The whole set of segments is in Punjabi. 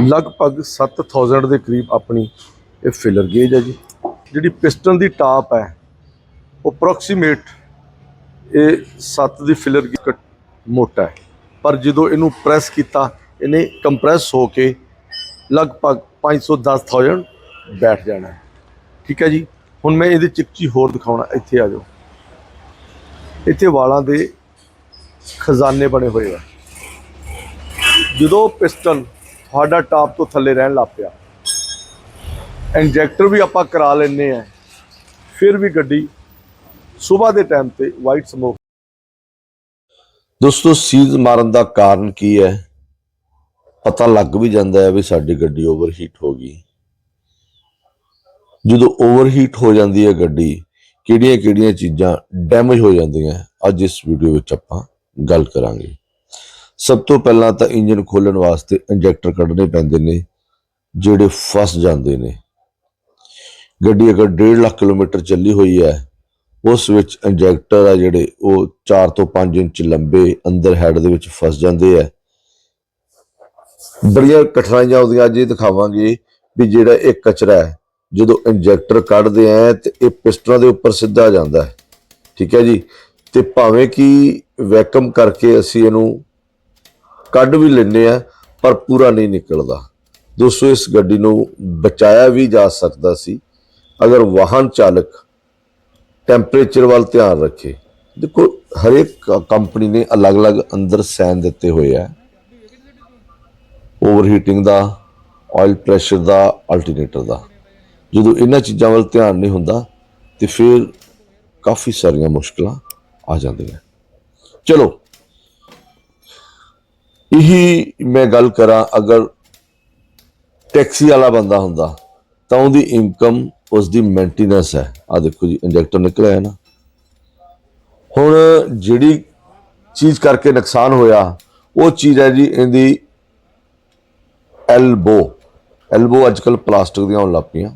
ਲਗਭਗ 7000 ਦੇ ਕਰੀਬ ਆਪਣੀ ਇਹ ਫਿਲਰ ਗੇਜ ਹੈ ਜੀ। ਜਿਹੜੀ ਪਿਸਟਨ ਦੀ ਟਾਪ ਹੈ, ਉਹ ਅਪਰੋਕਸੀਮੇਟ ਇਹ 7 ਦੀ ਫਿਲਰ ਗੇਜ ਮੋਟਾ ਹੈ। ਪਰ ਜਦੋਂ ਇਹਨੂੰ ਪ੍ਰੈਸ ਕੀਤਾ, ਇਹਨੇ ਕੰਪਰੈਸ ਹੋ ਕੇ ਲਗਭਗ 510000 ਬੈਠ ਜਾਣਾ ਹੈ। ਠੀਕ ਹੈ ਜੀ? ਹੁਣ ਮੈਂ ਇਹਦੀ ਚ ਹੋਰ ਦਿਖਾਉਣਾ, ਇੱਥੇ ਆ ਜਾਓ। ਇੱਥੇ ਵਾਲਾਂ ਦੇ ਖਜ਼ਾਨੇ ਬਣੇ ਹੋਏ ਆ। ਜਦੋਂ ਪਿਸਟਨ ਤੁਹਾਡਾ ਟਾਪ ਤੋਂ ਥੱਲੇ ਰਹਿਣ ਲੱਗ ਪਿਆ, ਇੰਜੈਕਟਰ ਵੀ ਆਪਾਂ ਕਰਾ ਲੈਨੇ ਆ ਫਿਰ ਵੀ ਗੱਡੀ ਸਵੇਰ ਦੇ ਟਾਈਮ ਤੇ ਵਾਈਟ ਸਮੋਕ ਦੋਸਤੋ, ਸੀਜ਼ ਮਾਰਨ ਦਾ ਕਾਰਨ ਕੀ ਹੈ? ਪਤਾ ਲੱਗ ਵੀ ਜਾਂਦਾ ਹੈ ਵੀ ਸਾਡੀ ਗੱਡੀ ਓਵਰਹੀਟ ਹੋ ਗਈ। ਜਦੋਂ ਓਵਰਹੀਟ ਹੋ ਜਾਂਦੀ ਹੈ ਗੱਡੀ ਕਿਹੜੀਆਂ ਕਿਹੜੀਆਂ ਚੀਜ਼ਾਂ ਡੈਮੇਜ ਹੋ ਜਾਂਦੀਆਂ, ਅੱਜ ਇਸ ਵੀਡੀਓ ਵਿੱਚ ਆਪਾਂ ਗੱਲ ਕਰਾਂਗੇ। ਸਭ ਤੋਂ ਪਹਿਲਾਂ ਤਾਂ ਇੰਜਨ ਖੋਲਣ ਵਾਸਤੇ ਇੰਜੈਕਟਰ ਕੱਢਣੇ ਪੈਂਦੇ ਨੇ, ਜਿਹੜੇ ਫਸ ਜਾਂਦੇ ਨੇ। ਗੱਡੀ ਅਗਰ 1.5 ਲੱਖ ਕਿਲੋਮੀਟਰ ਚੱਲੀ ਹੋਈ ਹੈ, ਉਸ ਵਿੱਚ ਇੰਜੈਕਟਰ ਆ ਜਿਹੜੇ, ਉਹ 4 ਤੋਂ 5 ਇੰਚ ਲੰਬੇ ਅੰਦਰ ਹੈਡ ਦੇ ਵਿੱਚ ਫਸ ਜਾਂਦੇ ਆ। ਬੜੀਆਂ ਕਠਿਨਾਈਆਂ ਆਉਂਦੀਆਂ, ਅੱਜ ਇਹ ਦਿਖਾਵਾਂਗੇ ਵੀ ਜਿਹੜਾ ਇਹ ਕਚਰਾ ਹੈ, ਜਦੋਂ ਇੰਜੈਕਟਰ ਕੱਢਦੇ ਆ ਤੇ ਇਹ ਪਿਸਟਨਾਂ ਦੇ ਉੱਪਰ ਸਿੱਧਾ ਜਾਂਦਾ ਹੈ। ਠੀਕ ਹੈ ਜੀ? ਤੇ ਭਾਵੇਂ ਕਿ ਵੈਕਮ ਕਰਕੇ ਅਸੀਂ ਇਹਨੂੰ ਕੱਢ ਵੀ ਲੈਂਦੇ ਆ, ਪਰ ਪੂਰਾ ਨਹੀਂ ਨਿਕਲਦਾ। ਦੋਸਤੋ, ਇਸ ਗੱਡੀ ਨੂੰ ਬਚਾਇਆ ਵੀ ਜਾ ਸਕਦਾ ਸੀ। ਅਗਰ ਵਾਹਨ ਚਾਲਕ ਟੈਂਪਰੇਚਰ ਵੱਲ ਧਿਆਨ ਰੱਖੇ, ਦੇਖੋ, ਹਰੇਕ ਕੰਪਨੀ ਨੇ ਅਲੱਗ-ਅਲੱਗ ਅੰਦਰ ਸੈਨ ਦਿੱਤੇ ਹੋਏ ਆ। ਓਵਰਹੀਟਿੰਗ ਦਾ, ਆਇਲ ਪ੍ਰੈਸ਼ਰ ਦਾ, ਅਲਟਰਨੇਟਰ ਦਾ। ਜਦੋਂ ਇਹਨਾਂ ਚੀਜ਼ਾਂ ਵੱਲ ਧਿਆਨ ਨਹੀਂ ਹੁੰਦਾ, ਤੇ ਫਿਰ ਕਾਫੀ ਸਾਰੀਆਂ ਮੁਸ਼ਕਲਾਂ ਆ ਜਾਂਦੀਆਂ। ਚਲੋ ਇਹੀ ਮੈਂ ਗੱਲ ਕਰਾਂ, ਅਗਰ ਟੈਕਸੀ ਵਾਲਾ ਬੰਦਾ ਹੁੰਦਾ, ਤਾਂ ਉਹਦੀ ਇਨਕਮ ਉਸ ਦੀ ਮੇਨਟੇਨੈਂਸ ਹੈ। ਆ ਦੇਖੋ ਜੀ ਇੰਜੈਕਟਰ ਨਿਕਲਿਆ ਹੈ ਨਾ। ਹੁਣ ਜਿਹੜੀ ਚੀਜ਼ ਕਰਕੇ ਨੁਕਸਾਨ ਹੋਇਆ, ਉਹ ਚੀਜ਼ ਹੈ ਜੀ ਇਹਦੀ ਐਲਬੋ ਐਲਬੋ ਅੱਜ ਕੱਲ ਪਲਾਸਟਿਕ ਦੀਆਂ ਹੋਣ ਲੱਗ ਪਈਆਂ।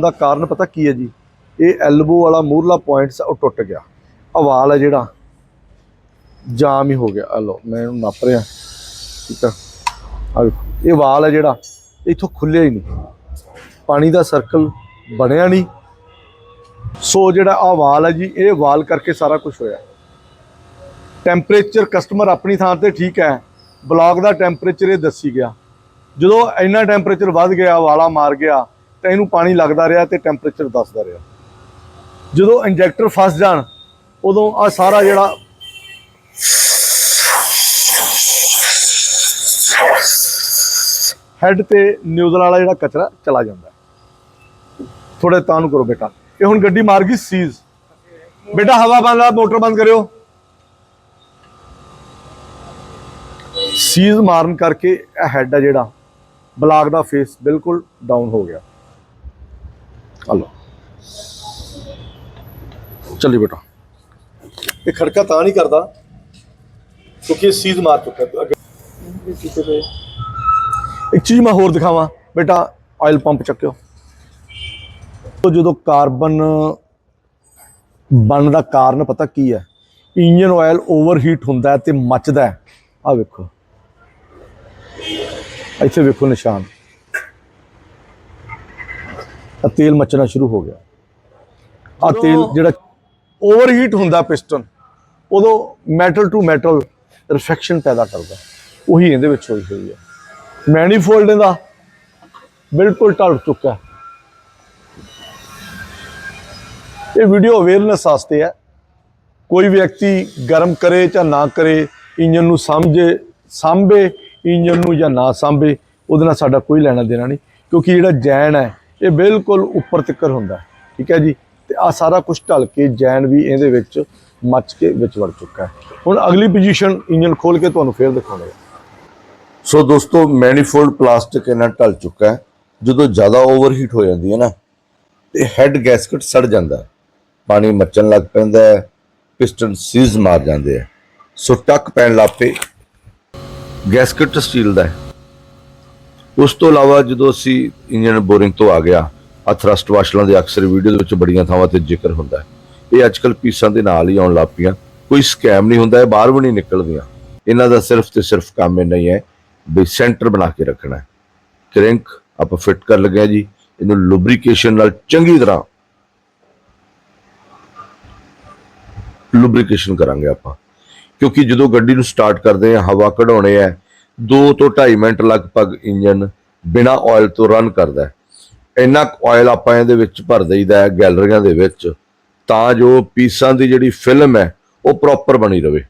ਦਾ ਕਾਰਨ ਪਤਾ ਕੀ ਹੈ ਜੀ? ਇਹ ਐਲਬੋ ਵਾਲਾ ਮੂਰਲਾ ਪੁਆਇੰਟਸ ਉਹ ਟੁੱਟ ਗਿਆ। ਅਵਾਲ ਹੈ ਜਿਹੜਾ। ਜਾਮ ਹੀ ਹੋ ਗਿਆ। ਆ ਲਓ, ਮੈਂ ਇਹਨੂੰ ਨੱਪ ਰਿਹਾ। ਠੀਕ ਆ। ਆ ਇਹ ਵਾਲ ਹੈ ਜਿਹੜਾ, ਇੱਥੋਂ ਖੁੱਲਿਆ ਹੀ ਨਹੀਂ। ਪਾਣੀ ਦਾ ਸਰਕਲ ਬਣਿਆ ਨਹੀਂ। ਸੋ ਜਿਹੜਾ ਆ ਵਾਲ ਹੈ ਜੀ, ਇਹ ਵਾਲ ਕਰਕੇ ਸਾਰਾ ਕੁਝ ਹੋਇਆ। ਟੈਂਪਰੇਚਰ ਕਸਟਮਰ ਆਪਣੀ ਥਾਂ ਤੇ ਠੀਕ ਹੈ। ਬਲੌਕ ਦਾ ਟੈਂਪਰੇਚਰ ਇਹ ਦੱਸੀ ਗਿਆ। ਜਦੋਂ ਇੰਨਾ ਟੈਂਪਰੇਚਰ ਵੱਧ ਗਿਆ ਵਾਲਾ ਮਾਰ ਗਿਆ ਇਹਨੂੰ ਪਾਣੀ ਲੱਗਦਾ ਰਿਹਾ ਤੇ ਟੈਂਪਰੇਚਰ ਦੱਸਦਾ ਰਿਹਾ। ਜਦੋਂ ਇੰਜੈਕਟਰ ਫਸ ਜਾਣ, ਉਦੋਂ ਆ ਸਾਰਾ ਜਿਹੜਾ ਹੈਡ ਤੇ ਨਿਊਜ਼ਲ ਵਾਲਾ ਜਿਹੜਾ ਕਚਰਾ ਚਲਾ ਜਾਂਦਾ ਹੈ। ਥੋੜੇ ਤਾਂ ਨੂੰ ਕਰੋ ਬੇਟਾ। ਇਹ ਹੁਣ ਗੱਡੀ ਮਾਰ ਗਈ ਸੀਜ਼ ਬੇਟਾ, ਹਵਾ ਬੰਦ ਲਾ ਮੋਟਰ ਬੰਦ ਕਰਿਓ। ਸੀਜ਼ ਮਾਰਨ ਕਰਕੇ ਇਹ ਹੈਡ ਆ ਜਿਹੜਾ ਬਲਾਕ ਦਾ ਫੇਸ ਬਿਲਕੁਲ ਡਾਊਨ ਹੋ ਗਿਆ। ਹਲੋ। ਚੱਲੀ ਬੇਟਾ। ਇਹ ਖੜਕਾ ਤਾਂ ਨਹੀਂ ਕਰਦਾ ਕਿਉਂਕਿ ਇਹ ਸੀਜ਼ ਮਾਰ ਚੁੱਕਾ ਹੈ। ਅੱਗੇ ਇੱਕ ਚੀਜ਼ ਮੈਂ ਹੋਰ ਦਿਖਾਵਾਂ। ਬੇਟਾ ਆਇਲ ਪੰਪ ਚੱਕਿਓ। ਤੋ ਜਦੋਂ ਕਾਰਬਨ ਬਣਨ ਦਾ ਕਾਰਨ ਪਤਾ ਕੀ ਹੈ? ਇੰਜਨ ਆਇਲ ਓਵਰਹੀਟ ਹੁੰਦਾ ਤੇ ਮੱਚਦਾ ਆ ਵੇਖੋ। ਇੱਥੇ ਵੇਖੋ ਨਿਸ਼ਾਨ। ਆ ਤੇਲ ਮੱਚਣਾ ਸ਼ੁਰੂ ਹੋ ਗਿਆ। ਆ ਤੇਲ ਜਿਹੜਾ ਓਵਰਹੀਟ ਹੁੰਦਾ ਪਿਸਟਨ ਉਦੋਂ ਮੈਟਲ ਟੂ ਮੈਟਲ ਰਿਫੈਕਸ਼ਨ ਪੈਦਾ ਕਰਦਾ ਉਹੀ ਇਹਦੇ ਵਿੱਚ ਹੋਈ ਹੋਈ ਹੈ। ਮੈਨੀਫੋਲਡ ਦਾ ਬਿਲਕੁਲ ਢਲ ਚੁੱਕਾ ਇਹ ਵੀਡੀਓ ਅਵੇਅਰਨੈਸ ਵਾਸਤੇ ਹੈ। ਕੋਈ ਵਿਅਕਤੀ ਗਰਮ ਕਰੇ ਜਾਂ ਨਾ ਕਰੇ ਇੰਜਨ ਨੂੰ ਸਮਝੇ ਸਾਂਭੇ ਇੰਜਨ ਨੂੰ ਜਾਂ ਨਾ ਸਾਂਭੇ ਉਹਦੇ ਨਾਲ ਸਾਡਾ ਕੋਈ ਲੈਣਾ ਦੇਣਾ ਨਹੀਂ। ਕਿਉਂਕਿ ਜਿਹੜਾ ਜੈਨ ਹੈ ਇਹ ਬਿਲਕੁਲ ਉੱਪਰ ਤੱਕਰ ਹੁੰਦਾ ਠੀਕ ਹੈ ਜੀ? ਤੇ ਆ ਸਾਰਾ ਕੁਝ ਢਲ ਕੇ ਜੈਨ ਵੀ ਇਹਦੇ ਵਿੱਚ ਮੱਚ ਕੇ ਵਿੱਚ ਵੜ ਚੁੱਕਾ ਹੈ। ਹੁਣ ਅਗਲੀ ਪੋਜੀਸ਼ਨ ਇੰਜਨ ਖੋਲ ਕੇ ਤੁਹਾਨੂੰ ਫੇਰ ਦਿਖਾਉਣੇ ਸੋ ਦੋਸਤੋ ਮੈਨੀਫੋਲਡ ਪਲਾਸਟਿਕ ਇਹਨਾਂ ਢਲ ਚੁੱਕਾ ਹੈ। ਜਦੋਂ ਜ਼ਿਆਦਾ ਓਵਰਹੀਟ ਹੋ ਜਾਂਦੀ ਹੈ ਨਾ, ਤੇ ਹੈੱਡ ਗੈਸਕਟ ਸੜ ਜਾਂਦਾ ਪਾਣੀ ਮੱਚਣ ਲੱਗ ਪੈਂਦਾ ਹੈ ਪਿਸਟਨ ਸੀਜ਼ ਮਾਰ ਜਾਂਦੇ ਆ ਸੋ ਟੱਕ ਪੈਣ ਲੱਗ ਗੈਸਕਟ ਸਟੀਲ ਦਾ ਹੈ। ਉਸ ਤੋਂ ਇਲਾਵਾ ਜਦੋਂ ਅਸੀਂ ਇੰਜਨ ਬੋਰਿੰਗ ਤੋਂ ਆ ਗਿਆ ਆ ਥਰਸਟ ਵਾਸ਼ਲਾਂ ਦੇ ਅਕਸਰ ਵੀਡੀਓ ਦੇ ਵਿੱਚ ਬੜੀਆਂ ਥਾਵਾਂ ਤੇ ਜ਼ਿਕਰ ਹੁੰਦਾ ਹੈ। ਇਹ ਅੱਜਕੱਲ ਪੀਸਾਂ ਦੇ ਨਾਲ ਹੀ ਆਉਣ ਲੱਗ ਪਈਆਂ। ਕੋਈ ਸਕੈਮ ਨਹੀਂ ਹੁੰਦਾ, ਇਹ ਬਾਹਰ ਵੀ ਨਹੀਂ ਨਿਕਲਦੀਆਂ। ਇਹਨਾਂ ਦਾ ਸਿਰਫ ਤੇ ਸਿਰਫ ਕੰਮ ਇਹ ਨਹੀਂ ਹੈ ਵੀ ਸੈਂਟਰ ਬਣਾ ਕੇ ਰੱਖਣਾ ਹੈ। ਕ੍ਰੈਂਕ ਆਪਾਂ ਫਿੱਟ ਕਰ ਲੱਗਿਆ ਜੀ। ਇਹਨੂੰ ਲੁਬਰੀਕੇਸ਼ਨ ਨਾਲ ਚੰਗੀ ਤਰ੍ਹਾਂ ਲੁਬਰੀਕੇਸ਼ਨ ਕਰਾਂਗੇ ਆਪਾਂ। ਕਿਉਂਕਿ ਜਦੋਂ ਗੱਡੀ ਨੂੰ ਸਟਾਰਟ ਕਰਦੇ ਆ ਹਵਾ ਕਢਾਉਣੇ ਆ 2 ਤੋਂ 2.5 ਮਿੰਟ ਲਗਭਗ ਇੰਜਨ ਬਿਨਾ ਆਇਲ ਤੋਂ ਰਨ ਕਰਦਾ ਹੈ। ਇੰਨਾ ਆਇਲ ਆਪਾਂ ਇਹਦੇ ਵਿੱਚ ਭਰ ਦਈਦਾ ਹੈ ਗੈਲਰੀਆਂ ਦੇ ਵਿੱਚ, ਤਾਂ ਜੋ ਪੀਸਾਂ ਦੀ ਜਿਹੜੀ ਫਿਲਮ ਹੈ, ਉਹ ਪ੍ਰੋਪਰ ਬਣੀ ਰਵੇ।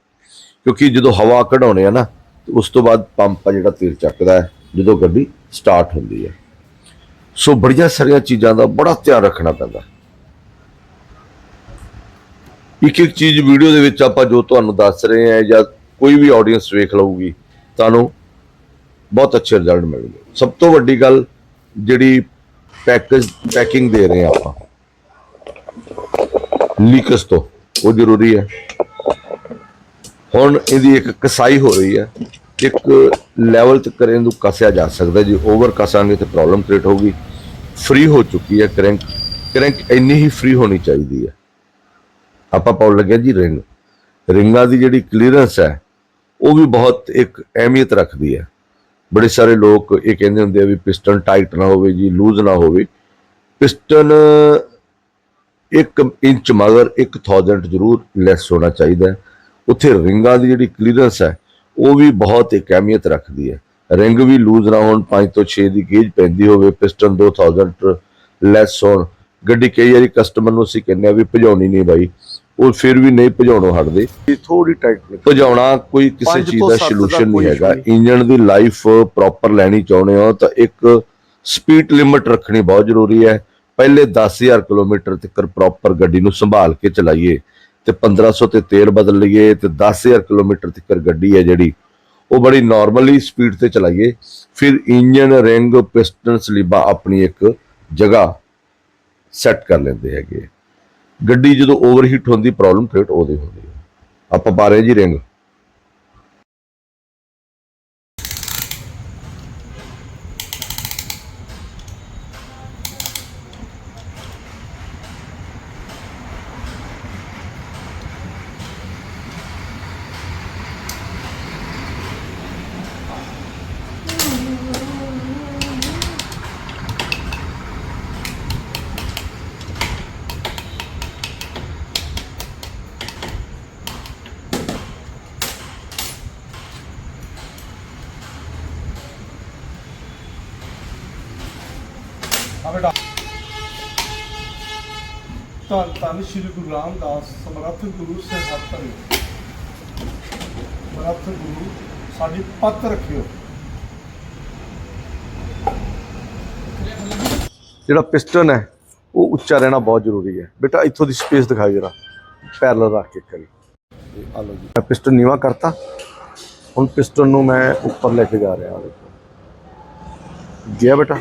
ਕਿਉਂਕਿ ਜਦੋਂ ਹਵਾ ਕਢਾਉਣੇ ਆ ਨਾ, ਤੇ ਉਸ ਤੋਂ ਬਾਅਦ ਪੰਪ ਆ ਜਿਹੜਾ ਤੇਲ ਚੱਕਦਾ ਹੈ, ਜਦੋਂ ਗੱਡੀ ਸਟਾਰਟ ਹੁੰਦੀ ਹੈ। ਸੋ ਬੜੀਆਂ ਸਾਰੀਆਂ ਚੀਜ਼ਾਂ ਦਾ ਬੜਾ ਧਿਆਨ ਰੱਖਣਾ ਪੈਂਦਾ। ਇੱਕ ਇੱਕ ਚੀਜ਼ ਵੀਡੀਓ ਦੇ ਵਿੱਚ ਆਪਾਂ ਜੋ ਤੁਹਾਨੂੰ ਦੱਸ ਰਹੇ ਹਾਂ ਜਾਂ ਕੋਈ ਵੀ ਆਡੀਅנס ਵੇਖ ਲਊਗੀ ਤੁਹਾਨੂੰ ਬਹੁਤ ਅੱਛੇ ਰਿਜ਼ਲਟ ਮਿਲਣਗੇ। ਸਭ ਤੋਂ ਵੱਡੀ ਗੱਲ ਜਿਹੜੀ ਪੈਕੇਜ ਪੈਕਿੰਗ ਦੇ ਰਹੇ ਹਾਂ ਆਪਾਂ ਲੀਕਸ ਤੋਂ, ਉਹ ਜ਼ਰੂਰੀ ਹੈ। ਹੁਣ ਇਹਦੀ ਇੱਕ ਕਸਾਈ ਹੋ ਰਹੀ ਹੈ। ਇੱਕ ਲੈਵਲ ਤੱਕ ਇਹਨੂੰ ਕਸਿਆ ਜਾ ਸਕਦਾ ਜੇ ਓਵਰ ਕਸਾਂਗੇ ਤੇ ਪ੍ਰੋਬਲਮ ਕ੍ਰੀਏਟ ਹੋਊਗੀ। ਫ੍ਰੀ ਹੋ ਚੁੱਕੀ ਹੈ ਕਰੰਕ ਕ੍ਰੈਂਕ ਇੰਨੀ ਹੀ ਫ੍ਰੀ ਹੋਣੀ ਚਾਹੀਦੀ ਹੈ। ਆਪਾਂ ਪਾਉਣ ਲੱਗਿਆ ਜੀ ਰਿੰਗ ਰਿੰਗਾਂ ਦੀ ਜਿਹੜੀ ਕਲੀਅਰੈਂਸ ਹੈ ਉਹ ਵੀ ਬਹੁਤ ਇੱਕ ਅਹਿਮੀਅਤ ਰੱਖਦੀ ਹੈ। ਬੜੇ ਸਾਰੇ ਲੋਕ ਇਹ ਕਹਿੰਦੇ ਹੁੰਦੇ ਆ ਵੀ ਪਿਸਟਨ ਟਾਈਟ ਨਾ ਹੋਵੇ ਜੀ, ਲੂਜ਼ ਨਾ ਹੋਵੇ। ਪਿਸਟਨ 1 ਇੰਚ ਮਗਰ 1000 ਜ਼ਰੂਰ ਲੈਸ ਹੋਣਾ ਚਾਹੀਦਾ ਉੱਥੇ ਰਿੰਗਾਂ ਦੀ ਜਿਹੜੀ ਕਲੀਅਰੈਂਸ ਹੈ, ਉਹ ਵੀ ਬਹੁਤ ਇੱਕ ਅਹਿਮੀਅਤ ਰੱਖਦੀ ਹੈ। ਰਿੰਗ ਵੀ ਲੂਜ਼ ਨਾ ਹੋਣ 5 ਤੋਂ 6 ਦੀ ਗੇਜ ਪੈਂਦੀ ਹੋਵੇ, ਪਿਸਟਨ 2000 ਲੈਸ ਹੋਣ। ਗੱਡੀ ਕਈ ਵਾਰੀ ਕਸਟਮਰ ਨੂੰ ਅਸੀਂ ਕਹਿੰਦੇ ਆ ਵੀ ਭਜਾਉਣੀ ਨਹੀਂ ਬਾਈ। ਉਹ ਫਿਰ ਵੀ ਨਹੀਂ ਭਜਾਉਣੋਂ ਹਟਦੇ। ਥੋੜੀ ਟਾਈਟ ਭਜਾਉਣਾ ਕੋਈ ਕਿਸੇ ਪੰਜ ਚੀਜ਼ ਤੋਂ ਦਾ ਸੱਤ ਦਾ ਸੋਲੂਸ਼ਨ ਕੋਈ ਨਹੀਂ ਹੈਗਾ। issue ਇੰਜਨ ਦੀ ਲਾਈਫ ਪ੍ਰੋਪਰ ਲੈਣੀ ਚਾਹੁੰਦੇ ਹੋ ਤਾਂ ਇੱਕ ਸਪੀਡ ਲਿਮਿਟ ਰੱਖਣੀ ਬਹੁਤ ਜ਼ਰੂਰੀ ਹੈ। ਪਹਿਲੇ 10000 ਕਿਲੋਮੀਟਰ ਤੱਕ ਪ੍ਰੋਪਰ ਗੱਡੀ ਨੂੰ ਸੰਭਾਲ ਕੇ ਚਲਾਈਏ ਤੇ 1500 ਤੇ ਤੇਲ ਬਦਲ ਲਈਏ ਤੇ 10000 ਕਿਲੋਮੀਟਰ ਤੱਕ ਗੱਡੀ ਹੈ ਜਿਹੜੀ ਉਹ ਬੜੀ ਨਾਰਮਲੀ ਸਪੀਡ ਤੇ ਚਲਾਈਏ। ਫਿਰ ਇੰਜਨ ਰਿੰਗ ਪਿਸਟਨ ਸਲੀਬਾ ਆਪਣੀ ਇੱਕ ਜਗ੍ਹਾ ਸੈੱਟ ਕਰ ਲੈਂਦੇ ਹੈਗੇ। ਗੱਡੀ ਜਦੋਂ ਓਵਰਹੀਟ ਹੁੰਦੀ ਪ੍ਰੋਬਲਮ ਕ੍ਰੀਏਟ ਉਹਦੀ ਹੁੰਦੀ ਹੈ। ਆਪਾਂ ਪਾ ਰਹੇ ਜੀ ਰਿੰਗ ਧੰਨ ਧੰਨ ਸ਼੍ਰੀ ਗੁਰੂ ਰਾਮਦਾਸ ਸਮਰੱਥ ਗੁਰੂ ਧਰੇ ਸਮਰੱਥ ਗੁਰੂ ਸਾਡੀ ਪੱਤ ਰੱਖਿਓ। ਜਿਹੜਾ ਪਿਸਟਨ ਹੈ ਉਹ ਉੱਚਾ ਰਹਿਣਾ ਬਹੁਤ ਜ਼ਰੂਰੀ ਹੈ। ਬੇਟਾ ਇੱਥੋਂ ਦੀ ਸਪੇਸ ਦਿਖਾਈ ਜਰਾ। ਪੈਰਲਲ ਰੱਖ ਕੇ ਕਰੀ ਆ ਲਓ ਜੀ। ਮੈਂ ਪਿਸਟਨ ਨੀਵਾ ਕਰਤਾ। ਹੁਣ ਪਿਸਟਨ ਨੂੰ ਮੈਂ ਉੱਪਰ ਲੈ ਕੇ ਜਾ ਰਿਹਾ ਹਾਂ। ਦੇਖੋ। ਗਿਆ ਬੇਟਾ।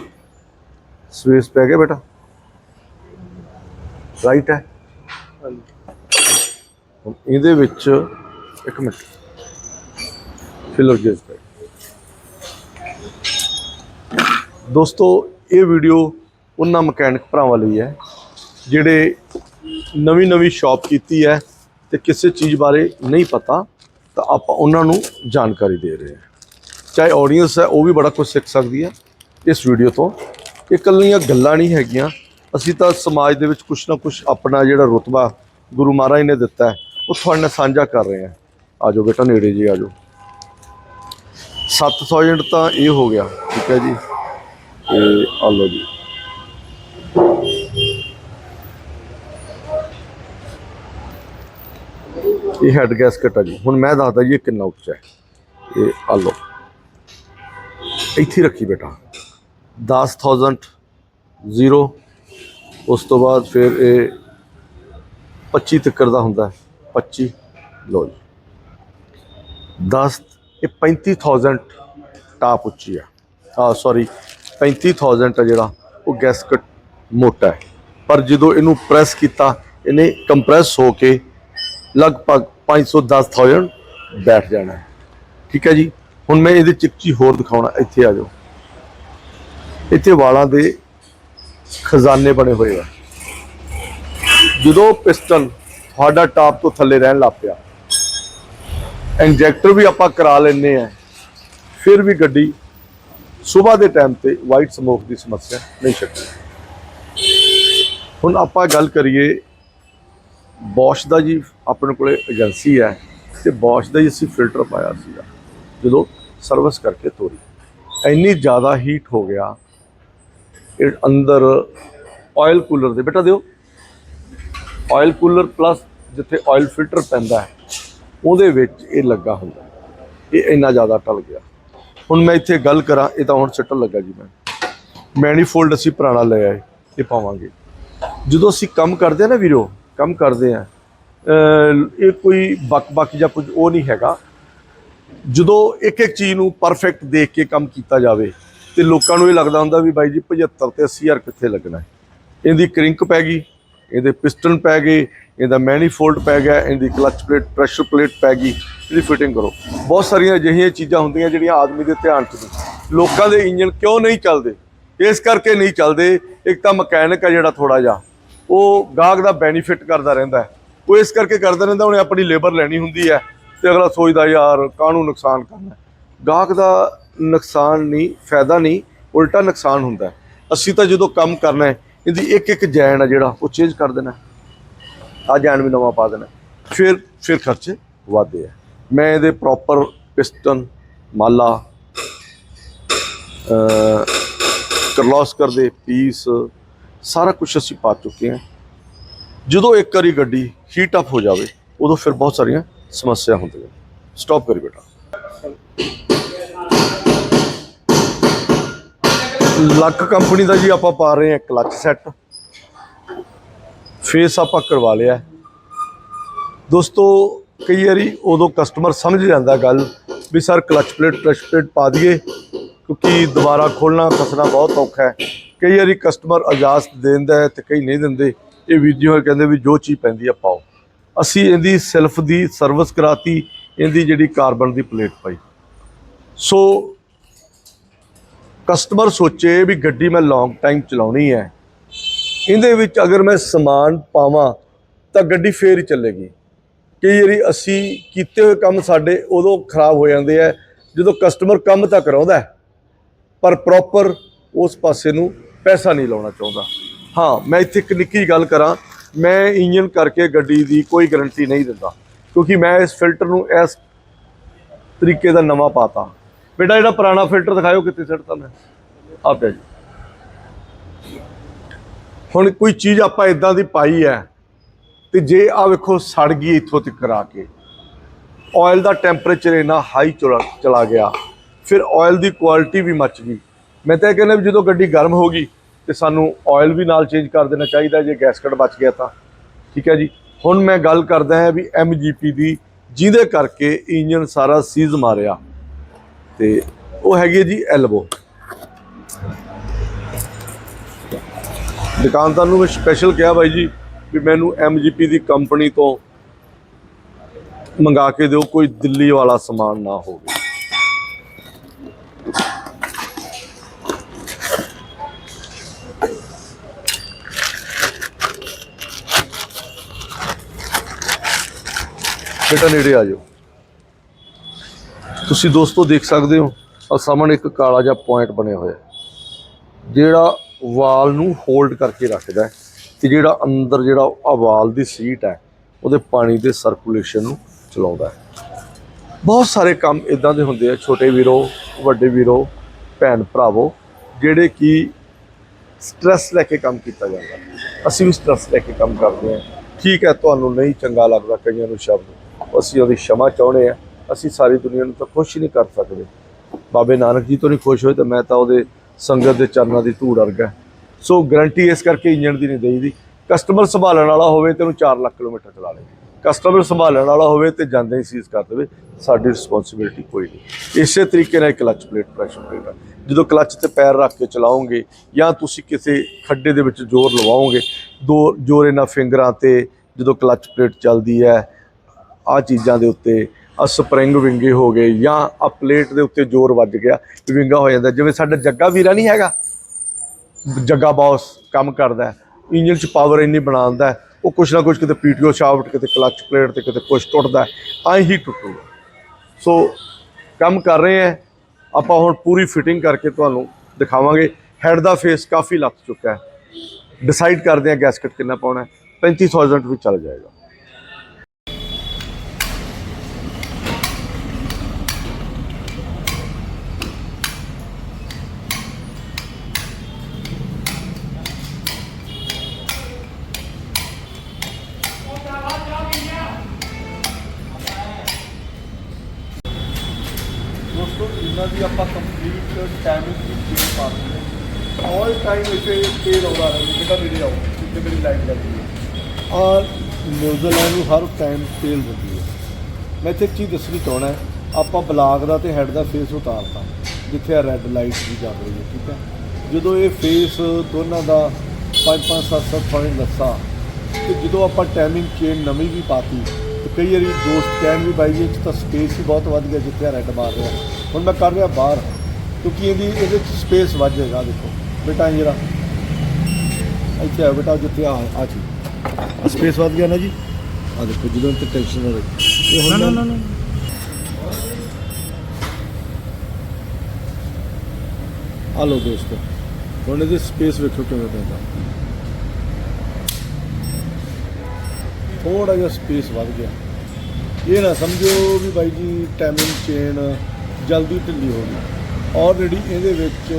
ਸਪੇਸ ਪੈ ਗਿਆ ਬੇਟਾ। ਰਾਈਟ ਹੈ? ਹੁਣ ਇਹਦੇ ਵਿੱਚ ਇੱਕ ਮਿੰਟ। ਫਿਲਰ ਗੇਜ ਪੈ ਦੋਸਤੋ, ਇਹ ਵੀਡੀਓ ਉਹਨਾਂ ਮਕੈਨਿਕ ਭਰਾਵਾਂ ਲਈ ਹੈ, ਜਿਹੜੇ ਨਵੀਂ ਨਵੀਂ ਸ਼ਾਪ ਕੀਤੀ ਹੈ ਤੇ ਕਿਸੇ ਚੀਜ਼ ਬਾਰੇ ਨਹੀਂ ਪਤਾ, ਤਾਂ ਆਪਾਂ ਉਹਨਾਂ ਨੂੰ ਜਾਣਕਾਰੀ ਦੇ ਰਹੇ ਹਾਂ। ਚਾਹੇ ਆਡੀਅנס ਹੈ, ਉਹ ਵੀ ਬੜਾ ਕੁਝ ਸਿੱਖ ਸਕਦੀ ਹੈ। ਇਸ ਵੀਡੀਓ ਤੋਂ ਇਹ ਇਕੱਲੀਆਂ ਗੱਲਾਂ ਨਹੀਂ ਹੈਗੀਆਂ। ਅਸੀਂ ਤਾਂ ਸਮਾਜ ਦੇ ਵਿੱਚ ਕੁਛ ਨਾ ਕੁਛ ਆਪਣਾ ਜਿਹੜਾ ਰੁਤਬਾ ਗੁਰੂ ਮਹਾਰਾਜ ਨੇ ਦਿੱਤਾ ਹੈ, ਉਹ ਤੁਹਾਡੇ ਨਾਲ ਸਾਂਝਾ ਕਰ ਰਹੇ ਹਾਂ। ਆਜੋ ਬੇਟਾ, ਨੇੜੇ ਜੀ ਆਜੋ 700 ਯੂਨਿਟ ਤਾਂ ਇਹ ਹੋ ਗਿਆ, ਠੀਕ ਹੈ ਜੀ। ਇਹ ਆ ਲਓ ਜੀ। ਇਹ ਹੈਡ ਗੈਸਕਟ ਆ ਜੀ। ਹੁਣ ਮੈਂ ਦੱਸਦਾ ਜੀ ਇਹ ਕਿੰਨਾ ਉੱਚਾ ਹੈ। ਇਹ ਆ ਲਓ। ਇੱਥੇ ਰੱਖੀ ਬੇਟਾ। 10000 ਜ਼ੀਰੋ ਉਸ ਤੋਂ ਬਾਅਦ ਫਿਰ ਇਹ 25 ਤੱਕਰ ਦਾ ਹੁੰਦਾ ਹੈ। 25 ਲਓ ਜੀ। 10 ਇਹ 35000 ਟਾਪ ਉੱਚੀ ਆ। ਆ ਸੌਰੀ 35000 ਆ ਜਿਹੜਾ, ਉਹ ਗੈਸਕਟ ਮੋਟਾ ਹੈ। ਪਰ ਜਦੋਂ ਇਹਨੂੰ ਪ੍ਰੈਸ ਕੀਤਾ, ਇਹਨੇ ਕੰਪਰੈਸ ਹੋ ਕੇ ਲਗਭਗ 510000 ਬੈਠ ਜਾਣਾ ਠੀਕ ਹੈ ਜੀ? ਹੁਣ ਮੈਂ ਇਹਦੇ ਚ ਹੋਰ ਦਿਖਾਉਣਾ, ਇੱਥੇ ਆ ਜਾਓ। ਇੱਥੇ ਵਾਲਾਂ ਦੇ ਖਜ਼ਾਨੇ ਬਣੇ ਹੋਏ ਆ। ਜਦੋਂ ਪਿਸਟਨ ਤੁਹਾਡਾ ਟਾਪ ਤੋਂ ਥੱਲੇ ਰਹਿਣ ਲੱਗ ਪਿਆ, ਇੰਜੈਕਟਰ ਵੀ ਆਪਾਂ ਕਰਾ ਲੈਨੇ ਆ, ਫਿਰ ਵੀ ਗੱਡੀ ਸਵੇਰ ਦੇ ਟਾਈਮ ਤੇ ਵਾਈਟ ਸਮੋਕ ਦੀ ਸਮੱਸਿਆ ਨਹੀਂ ਛੱਡਦੀ ਹੁਣ ਆਪਾਂ ਗੱਲ ਕਰੀਏ ਬੋਸ਼ ਦਾ ਜੀ ਆਪਣੇ ਕੋਲੇ ਏਜੰਸੀ ਹੈ ਤੇ ਬੋਸ਼ ਦਾ ਹੀ ਅਸੀਂ ਫਿਲਟਰ ਪਾਇਆ ਸੀਗਾ, ਜਦੋਂ ਸਰਵਿਸ ਕਰਕੇ ਤੋਰੀ। ਇੰਨੀ ਜ਼ਿਆਦਾ ਹੀਟ ਹੋ ਗਿਆ ਇਹ ਅੰਦਰ ਆਇਲ ਕੂਲਰ ਦੇ। ਬੇਟਾ ਦਿਓ। ਆਇਲ ਕੂਲਰ ਪਲੱਸ ਜਿੱਥੇ ਆਇਲ ਫਿਲਟਰ ਪੈਂਦਾ ਹੈ, ਉਹਦੇ ਵਿੱਚ ਇਹ ਲੱਗਾ ਹੁੰਦਾ। ਇਹ ਇੰਨਾ ਜ਼ਿਆਦਾ ਟਲ ਗਿਆ। ਹੁਣ ਮੈਂ ਇੱਥੇ ਗੱਲ ਕਰਾਂ, ਇਹ ਤਾਂ ਹੁਣ ਸਿੱਟਣ ਲੱਗਾ ਜੀ ਮੈਂ। ਮੈਨੀਫੋਲਡ ਅਸੀਂ ਪੁਰਾਣਾ ਲੈ ਆਏ, ਇਹ ਪਾਵਾਂਗੇ। ਜਦੋਂ ਅਸੀਂ ਕੰਮ ਕਰਦੇ ਆ ਨਾ ਵੀਰੋ, ਕੰਮ ਕਰਦੇ ਆ ਇਹ ਕੋਈ ਬਕ ਬਕ ਜਾਂ ਕੁਝ ਉਹ ਨਹੀਂ ਹੈਗਾ। ਜਦੋਂ ਇੱਕ ਇੱਕ ਚੀਜ਼ ਨੂੰ ਪਰਫੈਕਟ ਦੇਖ ਕੇ ਕੰਮ ਕੀਤਾ ਜਾਵੇ ਤੇ ਲੋਕਾਂ ਨੂੰ ਇਹ ਲੱਗਦਾ ਹੁੰਦਾ ਵੀ ਬਾਈ ਜੀ 75 ਤੇ 80 ਹਜ਼ਾਰ ਕਿੱਥੇ ਲੱਗਣਾ ਹੈ। ਇਹਦੀ ਕ੍ਰਿੰਕ ਪੈ ਗਈ, ਇਹਦੇ ਪਿਸਟਨ ਪੈ ਗਏ, ਇਹਦਾ ਮੈਨੀਫੋਲਡ ਪੈ ਗਿਆ, ਇਹਦੀ ਕਲਚ ਪਲੇਟ ਪ੍ਰੈਸ਼ਰ ਪਲੇਟ ਪੈ ਗਈ, ਇਹਦੀ ਫਿਟਿੰਗ ਕਰੋ। ਬਹੁਤ ਸਾਰੀਆਂ ਅਜਿਹੀਆਂ ਚੀਜ਼ਾਂ ਹੁੰਦੀਆਂ ਜਿਹੜੀਆਂ ਆਦਮੀ ਦੇ ਧਿਆਨ 'ਚ ਨਹੀਂ ਲੋਕਾਂ ਦੇ ਇੰਜਨ ਕਿਉਂ ਨਹੀਂ ਚੱਲਦੇ? ਇਸ ਕਰਕੇ ਨਹੀਂ ਚੱਲਦੇ। ਇੱਕ ਤਾਂ ਮਕੈਨਿਕ ਆ ਜਿਹੜਾ ਥੋੜਾ ਜਿਹਾ, ਉਹ ਗਾਹਕ ਦਾ ਬੈਨੀਫਿਟ ਕਰਦਾ ਰਹਿੰਦਾ ਉਹ ਇਸ ਕਰਕੇ ਕਰਦਾ ਰਹਿੰਦਾ, ਉਹਨੇ ਆਪਣੀ ਲੇਬਰ ਲੈਣੀ ਹੁੰਦੀ ਹੈ ਤੇ ਅਗਲਾ ਸੋਚਦਾ, ਯਾਰ ਕਾਹਨੂੰ ਨੁਕਸਾਨ ਕਰਨਾ ਗਾਹਕ ਦਾ ਨੁਕਸਾਨ ਨਹੀਂ, ਫਾਇਦਾ ਨਹੀਂ, ਉਲਟਾ ਨੁਕਸਾਨ ਹੁੰਦਾ ਅਸੀਂ ਤਾਂ ਜਦੋਂ ਕੰਮ ਕਰਨਾ ਹੈ, ਇਹਦੀ ਇੱਕ ਇੱਕ ਜੈਨ ਆ ਜਿਹੜਾ, ਉਹ ਚੇਂਜ ਕਰ ਦੇਣਾ ਆ ਜੈਨ ਵੀ ਨਵਾਂ ਪਾ ਦੇਣਾ ਫਿਰ ਫਿਰ ਖਰਚੇ ਵਧਦੇ ਆ। ਮੈਂ ਇਹਦੇ ਪ੍ਰੋਪਰ ਪਿਸਟਨ ਮਾਲਾ ਅ ਕਰਲੋਸਕਰ ਦੇ ਪੀਸ ਸਾਰਾ ਕੁਝ ਅਸੀਂ ਪਾ ਚੁੱਕੇ ਹਾਂ। ਜਦੋਂ ਇੱਕ ਵਾਰੀ ਗੱਡੀ ਹੀਟ ਅਪ ਹੋ ਜਾਵੇ, ਉਦੋਂ ਫਿਰ ਬਹੁਤ ਸਾਰੀਆਂ ਸਮੱਸਿਆ ਹੁੰਦੀਆਂ ਸਟਾਪ ਕਰੀ ਬੇਟਾ ਲੱਕ ਕੰਪਨੀ ਦਾ ਜੀ ਆਪਾਂ ਪਾ ਰਹੇ ਹਾਂ ਕਲਚ ਸੈੱਟ। ਫੇਸ ਆਪਾਂ ਕਰਵਾ ਲਿਆ ਦੋਸਤੋ, ਕਈ ਵਾਰੀ ਉਦੋਂ ਕਸਟਮਰ ਸਮਝ ਜਾਂਦਾ ਗੱਲ ਵੀ sir clutch plate clutch plate ਪਾ ਦਈਏ ਕਿਉਂਕਿ ਦੁਬਾਰਾ ਖੋਲਣਾ ਫਸਣਾ ਬਹੁਤ ਔਖਾ ਹੈ। ਕਈ ਵਾਰੀ ਕਸਟਮਰ ਇਜਾਜ਼ਤ ਦਿੰਦਾ ਹੈ ਤੇ ਕਈ ਨਹੀਂ ਦਿੰਦੇ। ਇਹ ਵੀਡੀਓ ਕਹਿੰਦੇ ਵੀ ਜੋ ਚੀਜ਼ ਪੈਂਦੀ ਆ, ਪਾਓ। ਅਸੀਂ ਇਹਦੀ ਸੈਲਫ ਦੀ ਸਰਵਿਸ ਕਰਾਤੀ, ਇਹਦੀ ਜਿਹੜੀ ਕਾਰਬਨ ਦੀ ਪਲੇਟ ਪਾਈ। ਸੋ ਕਸਟਮਰ ਸੋਚੇ ਵੀ ਗੱਡੀ ਮੈਂ ਲੌਂਗ ਟਾਈਮ ਚਲਾਉਣੀ ਹੈ। ਇਹਦੇ ਵਿੱਚ ਅਗਰ ਮੈਂ ਸਮਾਨ ਪਾਵਾਂ, ਤਾਂ ਗੱਡੀ ਫੇਰ ਹੀ ਚੱਲੇਗੀ। ਕਈ ਵਾਰੀ ਅਸੀਂ ਕੀਤੇ ਹੋਏ ਕੰਮ ਸਾਡੇ ਉਦੋਂ ਖਰਾਬ ਹੋ ਜਾਂਦੇ ਆ, ਜਦੋਂ ਕਸਟਮਰ ਕੰਮ ਤਾਂ ਕਰਾਉਂਦਾ ਪਰ ਪ੍ਰੋਪਰ ਉਸ ਪਾਸੇ ਨੂੰ ਪੈਸਾ ਨਹੀਂ ਲਾਉਣਾ ਚਾਹੁੰਦਾ। ਹਾਂ, ਮੈਂ ਇੱਥੇ ਇੱਕ ਨਿੱਕੀ ਗੱਲ ਕਰਾਂ, ਮੈਂ ਇੰਜਨ ਕਰਕੇ ਗੱਡੀ ਦੀ ਕੋਈ ਗਾਰੰਟੀ ਨਹੀਂ ਦਿੰਦਾ, ਕਿਉਂਕਿ ਮੈਂ ਇਸ ਫਿਲਟਰ ਨੂੰ ਇਸ ਤਰੀਕੇ ਦਾ ਨਵਾਂ ਪਾਤਾ। ਬੇਟਾ, ਜਿਹੜਾ ਪੁਰਾਣਾ ਫਿਲਟਰ ਦਿਖਾਇਓ ਕਿੱਥੇ ਸਿੱਟਤਾ ਮੈਂ। ਆ ਪਿਆ ਜੀ। ਹੁਣ ਕੋਈ ਚੀਜ਼ ਆਪਾਂ ਇਦਾਂ ਦੀ ਪਾਈ ਹੈ, ਤੇ ਜੇ ਆ ਵੇਖੋ ਸੜ ਗਈ ਇੱਥੋਂ ਤੱਕ ਕਰਾ ਕੇ। ਆਇਲ ਦਾ ਟੈਂਪਰੇਚਰ ਇੰਨਾ ਹਾਈ ਚਲਾ ਚਲਾ ਗਿਆ। ਫਿਰ ਆਇਲ ਦੀ ਕੁਆਲਿਟੀ ਵੀ ਮੱਚ ਗਈ। ਮੈਂ ਤਾਂ ਇਹ ਕਹਿੰਦਾ ਵੀ ਜਦੋਂ ਗੱਡੀ ਗਰਮ ਹੋ ਗਈ, ਤੇ ਸਾਨੂੰ ਆਇਲ ਵੀ ਨਾਲ ਚੇਂਜ ਕਰ ਦੇਣਾ ਚਾਹੀਦਾ, ਜੇ ਗੈਸਕਟ ਬਚ ਗਿਆ ਤਾਂ। ਠੀਕ ਹੈ ਜੀ? ਹੁਣ ਮੈਂ ਗੱਲ ਕਰਦਾ ਹਾਂ ਵੀ ਐਮਜੀਪੀ ਦੀ, ਜਿਹਦੇ ਕਰਕੇ ਇੰਜਨ ਸਾਰਾ ਸੀਜ਼ ਮਾਰਿਆ। ਤੇ ਉਹ ਹੈਗੀ ਹੈ ਜੀ ਐਲਬੋ ਦੁਕਾਨਦਾਰ ਨੂੰ ਮੈਂ ਸਪੈਸ਼ਲ ਕਿਹਾ ਬਾਈ ਜੀ ਵੀ ਮੈਨੂੰ ਐਮਜੀਪੀ ਦੀ ਕੰਪਨੀ ਤੋਂ ਮੰਗਾ ਕੇ ਦਿਓ, ਕੋਈ ਦਿੱਲੀ ਵਾਲਾ ਸਮਾਨ ਨਾ ਹੋਵੇ। ਬੇਟਾ ਨੇੜੇ ਆ ਜਾਓ। ਤੁਸੀਂ ਦੋਸਤੋ ਦੇਖ ਸਕਦੇ ਹੋ ਆ ਸਾਹਮਣੇ ਇੱਕ ਕਾਲਾ ਜਿਹਾ ਪੁਆਇੰਟ ਬਣਿਆ ਹੋਇਆ ਹੈ ਜਿਹੜਾ ਵਾਲ ਨੂੰ ਹੋਲਡ ਕਰਕੇ ਰੱਖਦਾ ਹੈ ਤੇ ਜਿਹੜਾ ਅੰਦਰ ਜਿਹੜਾ ਆ ਵਾਲ ਦੀ ਸੀਟ ਹੈ ਉਹਦੇ ਪਾਣੀ ਦੇ ਸਰਕੂਲੇਸ਼ਨ ਨੂੰ ਚਲਾਉਂਦਾ ਹੈ ਬਹੁਤ ਸਾਰੇ ਕੰਮ ਇਦਾਂ ਦੇ ਹੁੰਦੇ ਆ ਛੋਟੇ ਵੀਰੋ ਵੱਡੇ ਵੀਰੋ ਭੈਣ ਭਰਾਵੋ ਜਿਹੜੇ ਕਿ ਸਟ੍ਰੈਸ ਲੈ ਕੇ ਕੰਮ ਕੀਤਾ ਜਾਂਦਾ ਅਸੀਂ ਵੀ ਸਟ੍ਰੈਸ ਲੈ ਕੇ ਕੰਮ ਕਰਦੇ ਹਾਂ ਠੀਕ ਹੈ ਤੁਹਾਨੂੰ ਨਹੀਂ ਚੰਗਾ ਲੱਗਦਾ ਕਈਆਂ ਨੂੰ ਸ਼ਬਦ ਅਸੀਂ ਉਹਦੀ क्षमा ਚਾਹੁੰਦੇ ਆ ਅਸੀਂ ਸਾਰੀ ਦੁਨੀਆ ਨੂੰ ਤਾਂ ਖੁਸ਼ ਹੀ ਨਹੀਂ ਕਰ ਸਕਦੇ। ਬਾਬੇ ਨਾਨਕ ਜੀ ਤੋਂ ਨਹੀਂ ਖੁਸ਼ ਹੋਏ ਤਾਂ ਮੈਂ ਤਾਂ ਉਹਦੇ ਸੰਗਤ ਦੇ ਚਰਨਾਂ ਦੀ ਧੂੜ ਅਰਗਾ ਸੋ ਗਾਰੰਟੀ ਇਸ ਕਰਕੇ ਇੰਜਣ ਦੀ ਨਹੀਂ ਦੇਈਦੀ। ਕਸਟਮਰ ਸੰਭਾਲਣ ਵਾਲਾ ਹੋਵੇ ਤੈਨੂੰ 4 ਲੱਖ ਕਿਲੋਮੀਟਰ ਚਲਾ ਲੇ ਕਸਟਮਰ ਸੰਭਾਲਣ ਵਾਲਾ ਹੋਵੇ ਤੇ ਜਾਂਦੇ ਹੀ ਸੀਜ਼ ਕਰ ਦੇਵੇ। ਸਾਡੀ ਰਿਸਪੌਂਸਿਬਿਲਟੀ ਕੋਈ ਨਹੀਂ। ਇਸੇ ਤਰੀਕੇ ਨਾਲ ਕਲਚ ਪਲੇਟ ਪ੍ਰੈਸ਼ਰ ਹੋਏਗਾ ਜਦੋਂ ਕਲਚ ਤੇ ਪੈਰ ਰੱਖ ਕੇ ਚਲਾਓਗੇ ਜਾਂ ਤੁਸੀਂ ਕਿਸੇ ਖੱਡੇ ਦੇ ਵਿੱਚ ਜ਼ੋਰ ਲਵਾਓਗੇ, ਦੋ ਜ਼ੋਰ ਇਹਨਾਂ ਫਿੰਗਰਾਂ ਤੇ ਜਦੋਂ ਕਲਚ ਪਲੇਟ ਚੱਲਦੀ ਹੈ ਆ ਚੀਜ਼ਾਂ ਦੇ ਉੱਤੇ ਆ ਸਪਰਿੰਗ ਵਿੰਗੇ ਹੋ ਗਏ ਜਾਂ ਆ ਪਲੇਟ ਦੇ ਉੱਤੇ ਜ਼ੋਰ ਵੱਜ ਗਿਆ, ਵਿੰਗਾ ਹੋ ਜਾਂਦਾ। ਜਿਵੇਂ ਸਾਡਾ ਜੱਗਾ ਵੀਰਾ ਨਹੀਂ ਹੈਗਾ, ਜੱਗਾ ਬਾਸ ਕੰਮ ਕਰਦਾ ਹੈ ਇੰਜਨ 'ਚ ਪਾਵਰ ਇੰਨੀ ਬਣਾਉਂਦਾ ਹੈ, ਉਹ ਕੁਛ ਨਾ ਕੁਛ ਕਿਤੇ ਪੀਟੀਓ ਸ਼ਾਫਟ ਕਿਤੇ ਕਲਚ ਪਲੇਟ ਤੇ ਕਿਤੇ ਕੁਛ ਟੁੱਟਦਾ ਹੈ ਐਂ ਹੀ ਟੁੱਟੂਗਾ। ਸੋ ਕੰਮ ਕਰ ਰਹੇ ਹੈ, ਆਪਾਂ ਹੁਣ ਪੂਰੀ ਫਿਟਿੰਗ ਕਰਕੇ ਤੁਹਾਨੂੰ ਦਿਖਾਵਾਂਗੇ। ਹੈਡ ਦਾ ਫੇਸ ਕਾਫੀ ਲੱਗ ਚੁੱਕਾ ਹੈ। ਡਿਸਾਈਡ ਕਰਦੇ ਹਾਂ ਗੈਸਕਟ ਕਿੰਨਾ ਪਾਉਣਾ ਹੈ 35000 ਵਿੱਚ ਚੱਲ ਜਾਏਗਾ। ਆਲ ਟਾਈਮ ਇੱਥੇ ਤੇਲ ਆਉਂਦਾ ਰਹੇ ਜਿਹੜਾ ਮੇਰੇ ਆਉ ਜਿੱਥੇ ਮੇਰੀ ਲਾਈਟ ਲੱਗਦੀ ਹੈ। ਆ ਨਿਊਜ਼ੀਲੈਂਡ ਨੂੰ ਹਰ ਟਾਈਮ ਤੇਲ ਦਿੰਦੀ ਹੈ। ਮੈਂ ਇੱਥੇ ਇੱਕ ਚੀਜ਼ ਦੱਸਣੀ ਚਾਹਣਾ ਆਪਾਂ ਬਲਾਕ ਦਾ ਤੇ ਹੈਡ ਦਾ ਫੇਸ ਉਤਾਰਤਾ, ਜਿੱਥੇ ਆ ਰੈੱਡ ਲਾਈਟ ਵੀ ਚੱਲ ਰਹੀ ਹੈ, ਠੀਕ ਹੈ? ਜਦੋਂ ਇਹ ਫੇਸ ਦੋਨਾਂ ਦਾ 5 5 7 7 ਪੁਆਇੰਟ ਲੱਸਾ, ਤੇ ਜਦੋਂ ਆਪਾਂ ਟਾਈਮਿੰਗ ਚੇਨ ਨਵੀਂ ਵੀ ਪਾਤੀ, ਤੇ ਕਈ ਵਾਰੀ ਦੋਸਤ ਕਹਿਣ ਵੀ ਬਾਈ ਜੀ, ਇਹ 'ਚ ਤਾਂ ਸਪੇਸ ਹੀ ਬਹੁਤ ਵੱਧ ਗਿਆ ਜਿੱਥੇ ਆ ਰੈੱਡ ਮਾਰ ਰਿਹਾ। ਹੁਣ ਮੈਂ ਕਰ ਰਿਹਾ ਬਾਹਰ, ਕਿਉਂਕਿ ਇਹਦੀ ਇਹਦੇ 'ਚ ਸਪੇਸ ਵੱਧ ਜਾਏਗਾ, ਦੇਖੋ। ਬੇਟਾ ਜਿਹੜਾ ਇੱਥੇ ਆ ਬੇਟਾ ਜਿੱਥੇ ਆ ਆ ਚੀਜ਼ ਸਪੇਸ ਵੱਧ ਗਿਆ ਨਾ ਜੀ। ਆ ਦੇਖੋ ਜਦੋਂ ਤੇ ਟੈਨਸ਼ਨ ਨਾ ਰਹੇ। ਇਹ ਹੁਣ ਨਾ ਆ ਲਓ ਦੋਸਤੋ ਹੁਣ ਇਹਦੀ ਸਪੇਸ ਵੇਖੋ ਕਿਵੇਂ ਪੈਂਦਾ। ਥੋੜਾ ਜਿਹਾ ਸਪੇਸ ਵੱਧ ਗਿਆ। ਇਹ ਨਾ ਸਮਝੋ ਵੀ ਬਾਈ ਜੀ ਟਾਈਮਿੰਗ ਚੇਨ ਜਲਦੀ ਢਿੱਲੀ ਹੋ ਗਈ। ਆਲਰੇਡੀ ਇਹਦੇ ਵਿੱਚ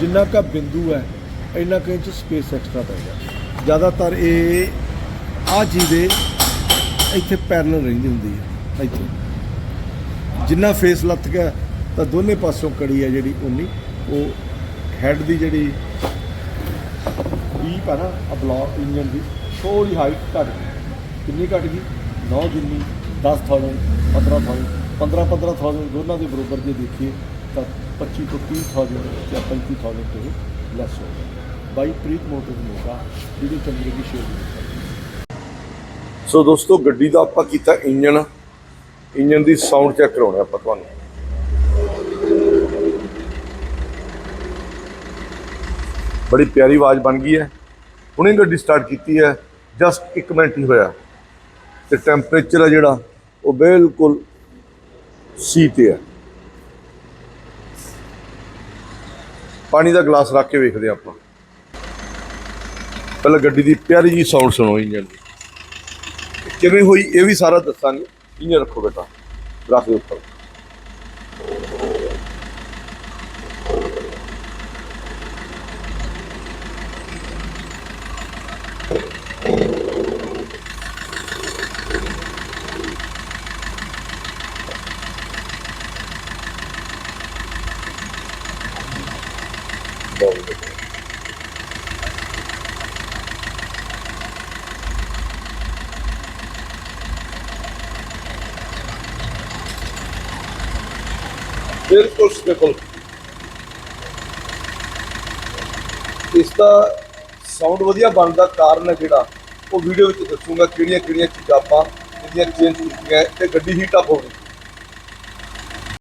ਜਿੰਨਾ ਕਾ ਬਿੰਦੂ ਹੈ, ਇੰਨਾ ਕੁ ਇੰਚ ਸਪੇਸ ਐਕਸਟਰਾ ਪੈ ਗਿਆ। ਜ਼ਿਆਦਾਤਰ ਇਹ ਆ ਚੀਜ਼ ਦੇ ਇੱਥੇ ਪੈਰਲਲ ਰਹਿੰਦੀ ਹੁੰਦੀ ਹੈ, ਇੱਥੇ। ਜਿੰਨਾ ਫੇਸ ਲੱਥ ਗਿਆ, ਤਾਂ ਦੋਨੇ ਪਾਸਿਓਂ ਕੜੀ ਹੈ ਜਿਹੜੀ ਉਨੀ ਉਹ ਹੈਡ ਦੀ ਜਿਹੜੀ ਡੀਪ ਹੈ ਨਾ, ਆ ਬਲੌਕ ਇੰਜਨ ਦੀ ਥੋੜੀ ਹਾਈਟ ਘਟ ਗਈ। ਕਿੰਨੀ ਘਟ ਗਈ? 9 ਜਿੰਨੀ 10000 15000 15 15000 ਦੋਨਾਂ ਦੇ ਬਰੋਬਰ ਜੇ ਦੇਖੀਏ, ਤਾਂ 25 ਤੋਂ 30000 ਜਾਂ 35000 ਤੋਂ ਲੈਸ ਹੋ ਬਾਈ ਪ੍ਰੀਤ ਮੋਟਰਸ ਮੋਗਾ ਵੀਡੀਓ ਚੰਗੀ ਲੱਗੀ ਸ਼ੇਅਰ ਕਰੋ ਸੋ ਦੋਸਤੋ, ਗੱਡੀ ਦਾ ਆਪਾਂ ਕੀਤਾ ਇੰਜਨ ਇੰਜਨ ਦੀ ਸਾਊਂਡ ਚੈੱਕ ਕਰਾਉਣਾ ਆਪਾਂ ਤੁਹਾਨੂੰ। ਬੜੀ ਪਿਆਰੀ ਆਵਾਜ਼ ਬਣ ਗਈ ਹੈ। ਹੁਣੇ ਗੱਡੀ ਸਟਾਰਟ ਕੀਤੀ ਹੈ। ਜਸਟ 1 ਮਿੰਟ ਹੀ ਹੋਇਆ। ਤੇ ਟੈਂਪਰੇਚਰ ਹੈ ਜਿਹੜਾ, ਉਹ ਬਿਲਕੁਲ ਸੀ ਤੇ ਹੈ। ਪਾਣੀ ਦਾ ਗਲਾਸ ਰੱਖ ਕੇ ਵੇਖਦੇ ਹਾਂ ਆਪਾਂ। ਪਹਿਲਾਂ ਗੱਡੀ ਦੀ ਪਿਆਰੀ ਜੀ ਸਾਊਂਡ ਸੁਣੋ ਇੰਜਨ ਦੀ। ਕਿਵੇਂ ਹੋਈ ਇਹ ਵੀ ਸਾਰਾ ਦੱਸਾਂਗੇ। ਇੰਜਨ ਰੱਖੋ ਬੇਟਾ। ਰੱਖ ਦੇ ਉੱਪਰ। ਬਿਲਕੁਲ ਬਿਲਕੁਲ। ਇਸ ਦਾ ਸਾਊਂਡ ਵਧੀਆ ਬਣਨ ਦਾ ਕਾਰਨ ਹੈ ਜਿਹੜਾ, ਉਹ ਵੀਡੀਓ ਵਿੱਚ ਦੱਸੂਗਾ ਕਿਹੜੀਆਂ ਕਿਹੜੀਆਂ ਚੀਜ਼ਾਂ ਆਪਾਂ, ਜਿਹੜੀਆਂ ਚੇਂਜ ਕੀਤੀਆਂ, ਤੇ ਗੱਡੀ ਹੀਟ ਅਪ ਹੋ ਗਈ